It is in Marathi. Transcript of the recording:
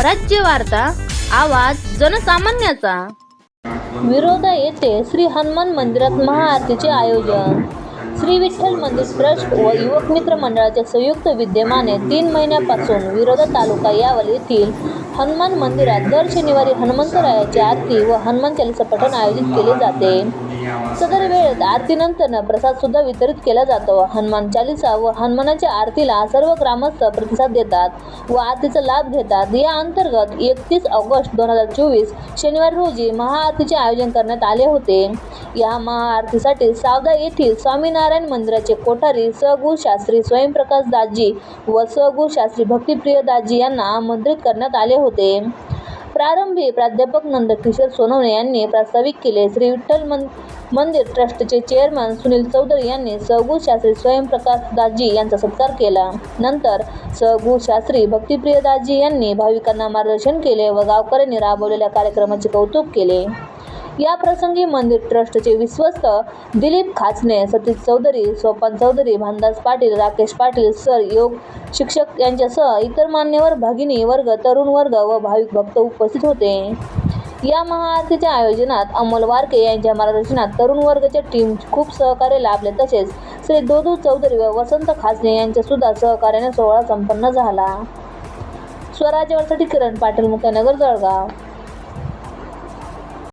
स्वराज्य वार्ता आवाज जनसामान्याचा. विरोधा येथे श्री हनुमान मंदिरात महाआरतीचे आयोजन. श्री विठ्ठल मंदिर ट्रस्ट व युवक मित्र मंडळाच्या संयुक्त विद्यमाने तीन महिन्यापासून विरोधा तालुका यावल येथील हनुमान मंदिरात दर शनिवारी हनुमंतरायाची आरती व हनुमान चालीसा पठण आयोजित केले जाते. सदर वेळेत आरतीनंतर प्रसाद सुद्धा वितरित केला जातो. हनुमान चालिसा व हनुमानाच्या आरतीला सर्व ग्रामस्थ प्रतिसाद देतात व आरतीचा लाभ घेतात. या अंतर्गत एकतीस ऑगस्ट दोन हजार चोवीस शनिवार रोजी महाआरतीचे आयोजन करण्यात आले होते. या महाआरतीसाठी सावदा येथील स्वामीनारायण मंदिराचे कोठारी स गु शास्त्री स्वयंप्रकाश दाजी व स शास्त्री भक्तिप्रिय दाजी यांना आमंत्रित करण्यात आले होते. प्रारंभी प्राध्यापक नंदकिशोर सोनवणे यांनी प्रास्ताविक केले. श्री विठ्ठल मन मंदिर ट्रस्टचे चेअरमन सुनील चौधरी यांनी सहगु शास्त्री स्वयंप्रकाश दाजी यांचा सत्कार केला. नंतर सहगु शास्त्री भक्तिप्रिय दाजी यांनी भाविकांना मार्गदर्शन केले व गावकऱ्यांनी राबवलेल्या कार्यक्रमाचे कौतुक केले. या प्रसंगी मंदिर ट्रस्टचे विश्वस्त दिलीप खाचने सतीश चौधरी सोपान चौधरी भानदास पाटील राकेश पाटील सर योग शिक्षक यांच्यासह इतर मान्यवर भगिनी वर्ग तरुण वर्ग व भाविक भक्त उपस्थित होते. या महाआरतीच्या आयोजनात अमोल वारके यांच्या मार्गदर्शनात तरुण वर्गाच्या टीम खूप सहकार्य लाभले. तसेच श्री दोदू चौधरी व वसंत खासने यांच्या सुद्धा सहकार्याने सोहळा संपन्न झाला. स्वराज्यावरसाठी किरण पाटील मुख्यनगर जळगाव.